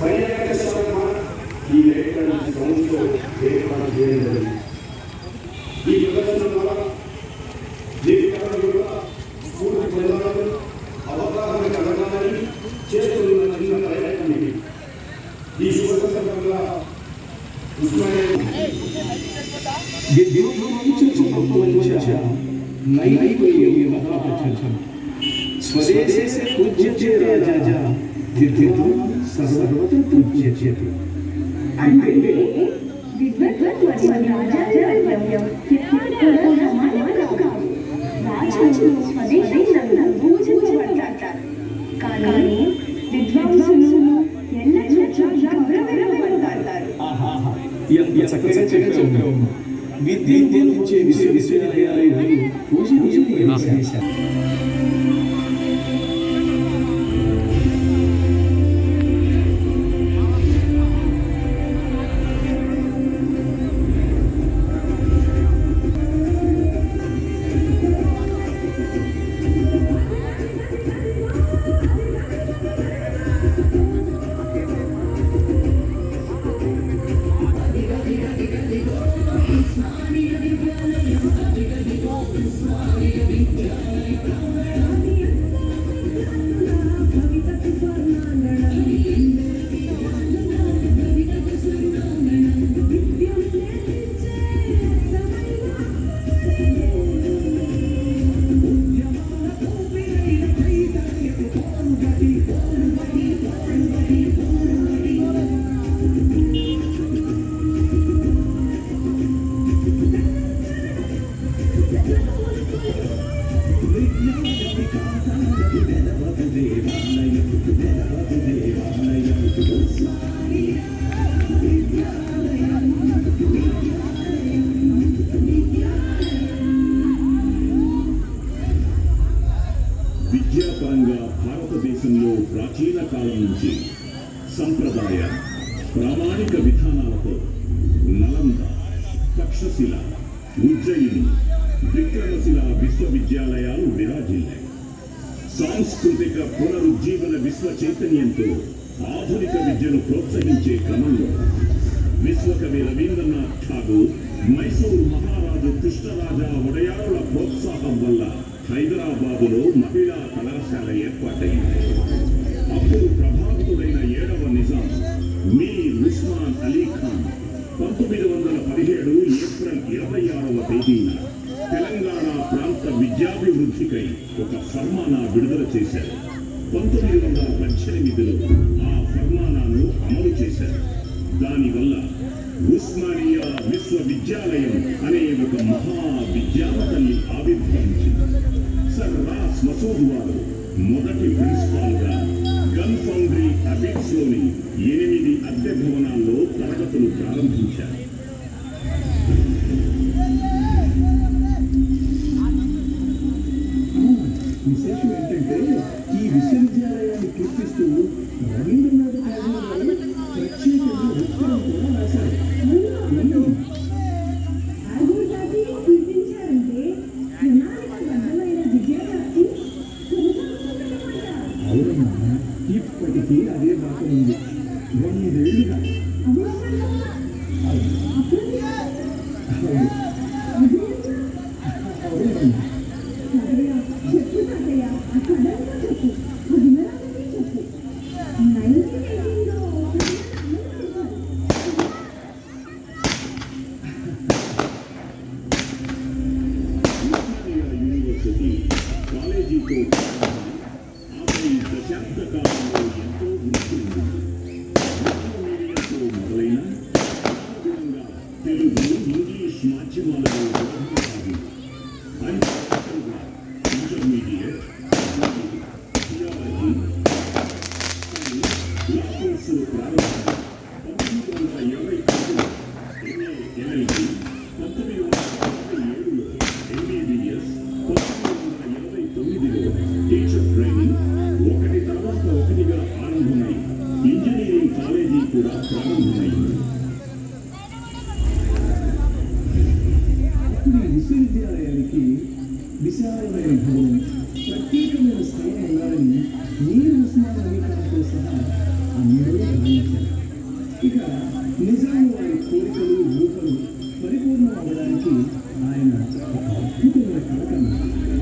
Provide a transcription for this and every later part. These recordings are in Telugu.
పర్యాటక శాఖ ఈ లేఖన సంస్థ ఏర్పాటు చేయడం జరిగింది. ఈ ప్రదర్శన ద్వారా జీవితాల యొక్క స్ఫూర్తి పొందాలని అవగాహన కలగాలని చేస్తున్న చిన్న ప్రయత్నం ఇది. ఈ శుభ సందర్భంగా ఉస్మానియా స్వదేశే పూజ్యతే రాజా విద్యుత్ సర్వత్ర పూజ్యతే అంటే విద్వత్వం రాజాజావ్యం ఎప్పుడు కూడా సమానం కాదు సాంస్కృతిక పునరుజ్జీవన విశ్వ చైతన్యంతో ఆధునిక విద్యను ప్రోత్సహించే క్రమంలో విశ్వకవి రవీంద్రనాథ్ ఠాగూర్ మైసూరు మహారాజు కృష్ణరాజా ఉడయారుల ప్రోత్సాహం వల్ల హైదరాబాదులో మహిళా కళాశాల ఏర్పాటైంది. అప్పుడు ప్రభావితుడైన ఏడవ నిజాం మీ ఉస్మాన్ అలీ ఖాన్ పంతొమ్మిది వందల పదిహేడు ఏప్రిల్ ఇరవై ఆరవ తేదీన తెలంగాణ ప్రాంత విద్యాభివృద్ధికై ఒక ఫర్మానా విడుదల చేశారు. పంతొమ్మిది వందల పద్దెనిమిదిలో ఆ ఫర్మానాను అమలు చేశారు. దానివల్ల ఉస్మానియా విశ్వవిద్యాలయం అనే ఒక మహా విద్యావతల్లి ఆవిర్భవించింది. సర్ రాస్ మసూద్ వారు మొదటి ప్రిన్సిపాల్గా అబిట్స్ ఎనిమిది అద్దె భవనాల్లో తరగతులు ప్రారంభించారు? విశేషం ఏంటంటే ఈ విశ్వవిద్యాలయాన్ని అదే విశ్వవిద్యాలయానికి విశాలమైన భవనం ప్రత్యేకమైన స్థలం ఉండాలని మీరు ఉస్మాన్ అలీ ఖాన్తో సహా అందరూ భావించారు. ఇక నిజాము వారి కోరికలు ఊహలు పరిపూర్ణం అవ్వడానికి ఆయన ఒక అద్భుతమైన కళ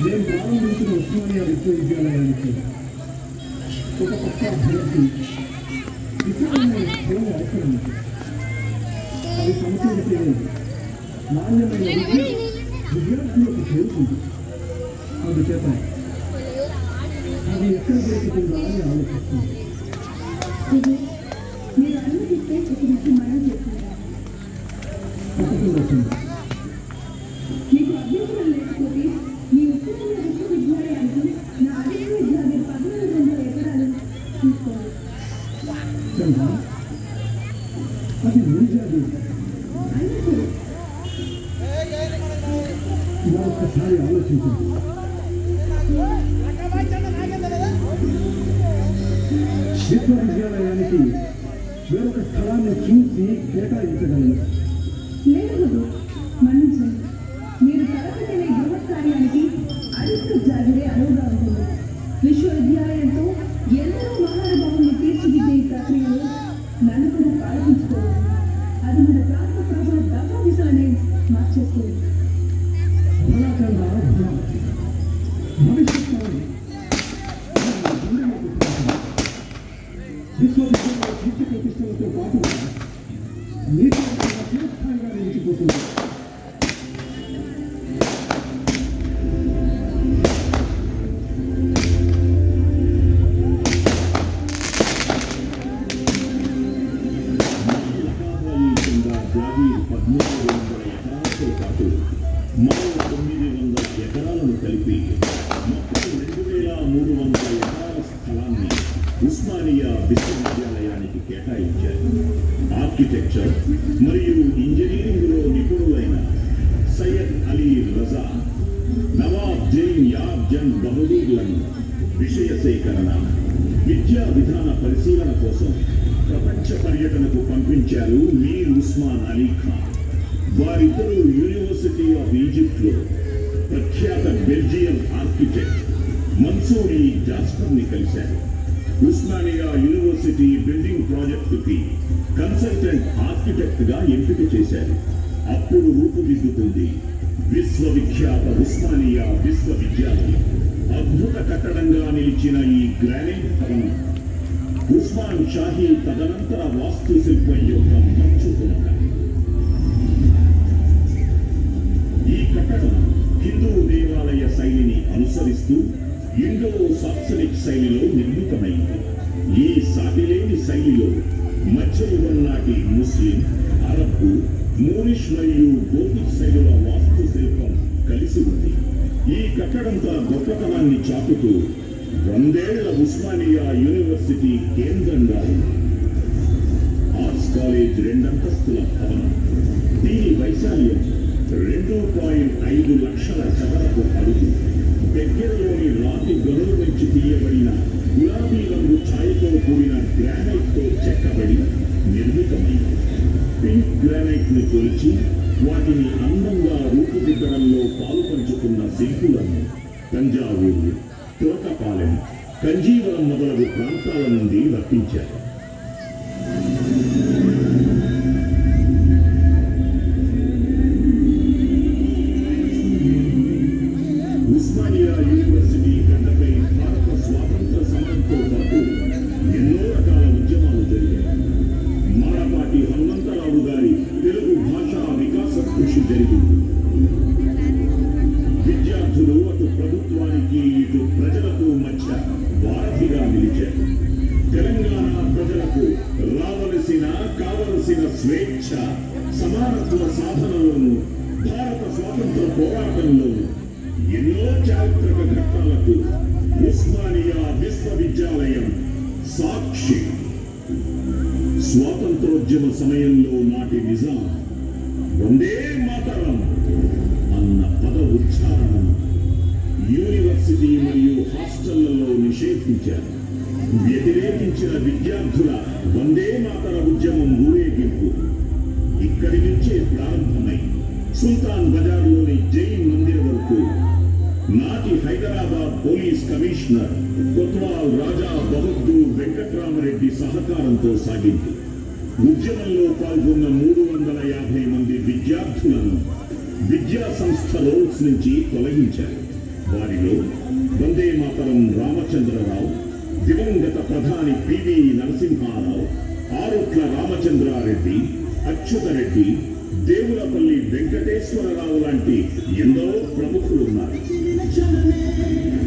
నేను ప్రారంభించిన ఉస్మానియా విశ్వవిద్యాలయానికి ఒక పక్క అభ్యర్థి విశాలమైన స్థలం అవసరం ఉంది అది సమకూరితే నాణ్యమైన విద్య విద్యార్థులకు చేరుతుంది అందుచేత అది ఎక్కడ దొరుకుతుందా అని ఆలోచిస్తుంది ఖుదీ, మీరు అనుమతిస్తే ఒక విషయం మనం చేసుకుంటాం తప్పకుండా విశ్వవిద్యాలయానికి ఆలోచించండి విశ్వవిద్యాలయానికి వేరొక స్థలాన్ని చూసి కేటాయించగలను లేదు విశ్వవిద్యాలయంతో ఎందరో మహానుభావుల్ని తీర్చిదిద్దే ప్రక్రియలో నన్ను కూడా పాల్గొంచుకోవాలి అది మన ప్రాంత ప్రజల దశ దిశలనే మార్చేస్తుంది. విశ్వవిద్యాలయ కీర్తి ప్రతిష్టలతో పాటు నీటి చిరస్థాయిగా నిలిచిపోతుంది ఉస్మానియా విశ్వవిద్యాలయానికి కేటాయించారు. ఆర్కిటెక్చర్ మరియు ఇంజనీరింగ్లో నిపుణులైన సయ్యద్ అలీ రజా నవాబ్ జైన్ యాబ్ జన్ బహదూర్లను విషయ సేకరణ విద్యా విధాన పరిశీలన కోసం ప్రపంచ పర్యటనకు పంపించారు మీర్ ఉస్మాన్ అలీ ఖాన్. వారిద్దరూ యూనివర్సిటీ ఆఫ్ ఈజిప్ట్లో ప్రఖ్యాత బెల్జియం ఆర్కిటెక్ట్ మన్సూరి జాస్పర్ని కలిశారు. ఉస్మానియా యూనివర్సిటీ బిల్డింగ్ ప్రాజెక్టుకి కన్సల్టెంట్ ఆర్కిటెక్ట్గా ఎంపిక చేశారు. అప్పుడు రూపుదిద్దుతుంది విశ్వవిఖ్యాత ఉస్మానియా విశ్వవిద్యాలయం. అద్భుత కట్టడంగా నిలిచిన ఈ గ్రానైట్ భవనం ఉస్మాన్ షాహీ తదనంతర వాస్తుశిల్పం యొక్క మంచుకొనక ఈ కట్టడం హిందూ దేవాలయ శైలిని అనుసరిస్తూ ఇండో సాక్సనిక్ శైలిలో నిర్మితమైంది శైలిలో మధ్యయుగం నాటి ముస్లిం అరబ్బు మూరిష్ మరియు గోతిక్ శైలుల వాస్తుశిల్పం కలిసి ఉంది. ఈ కట్టడంతో గొప్పతనాన్ని చాటుతూ వందేళ్ళ ఉస్మానియా యూనివర్సిటీ కేంద్రంగా ఆర్ట్స్ కాలేజ్ రెండంతస్తుల భవనం. దీని వైశాల్యం రెండు పాయింట్ ఐదు లక్షల చదరపు అడుగు. దగ్గరలోని రాతి గనుల నుంచి తీయబడిన గులాబీ రంగు ఛాయతో కూడిన గ్రానైట్తో చెక్కబడి నిర్మితమైంది. పింక్ గ్రానైట్ని కొలిచి వాటిని అందంగా రూపుదిద్దడంలో పాలుపంచుకున్న శిల్పులను తంజావూరు తోటపాలెం కంజీవరం మొదలగు ప్రాంతాల నుండి రప్పించారు. సాక్షి. స్వాతంత్రోద్యమ సమయంలో నాటి నిజాం వందే మాతరం అన్న పద ఉచ్చారణను యూనివర్సిటీ మరియు హాస్టళ్ళలో నిషేధించారు. వ్యతిరేకించిన విద్యార్థుల వందే మాతర ఉద్యమం ఊరేగింపు ఇక్కడి నుంచే ప్రారంభమై సుల్తాన్ బజార్లోని జైన్ మందిర్ వరకు నాటి వికారాబాద్ పోలీస్ కమిషనర్ కొత్వాల్ రాజా బహద్దూర్ వెంకట్రామరెడ్డి సహకారంతో సాగింది. ఉద్యమంలో పాల్గొన్న మూడు వందల యాభై మంది విద్యార్థులను విద్యా సంస్థ రోల్స్ నుంచి తొలగించారు. వారిలో వందే మాతరం రామచంద్రరావు దివంగత ప్రధాని పివి నరసింహారావు ఆరుట్ల రామచంద్రారెడ్డి అచ్యుతరెడ్డి దేవులపల్లి వెంకటేశ్వరరావు లాంటి ఎందరో ప్రముఖులున్నారు Should've been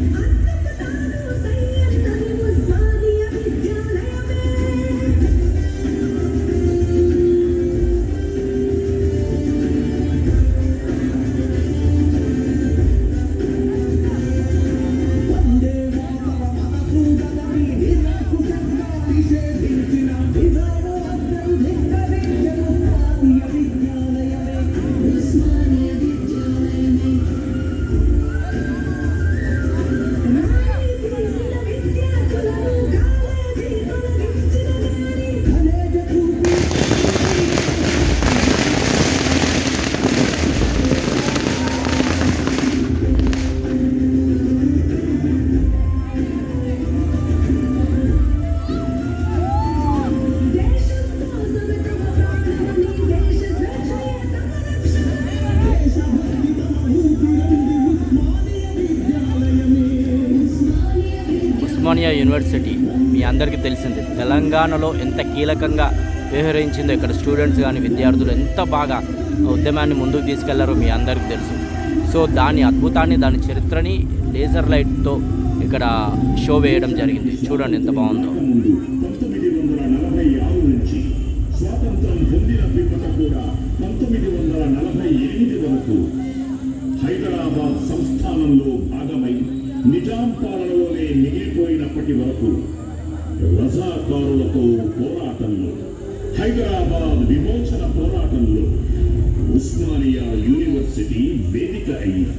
ఉస్మానియా యూనివర్సిటీ మీ అందరికీ తెలిసింది. తెలంగాణలో ఎంత కీలకంగా వ్యవహరించిందో ఇక్కడ స్టూడెంట్స్ కానీ విద్యార్థులు ఎంత బాగా ఉద్యమాన్ని ముందుకు తీసుకెళ్ళారో మీ అందరికీ తెలుసు. సో దాని అద్భుతాన్ని దాని చరిత్రని లేజర్ లైట్తో ఇక్కడ షో వేయడం జరిగింది. చూడండి ఎంత బాగుందో. హైదరాబాద్ సంస్థానంలో భాగమై నిజాం పాలనలోనే మిగిలిపోయినప్పటి వరకు రజాకారులతో పోరాటంలో హైదరాబాద్ విమోచన పోరాటంలో ఉస్మానియా యూనివర్సిటీ వేదిక అయింది.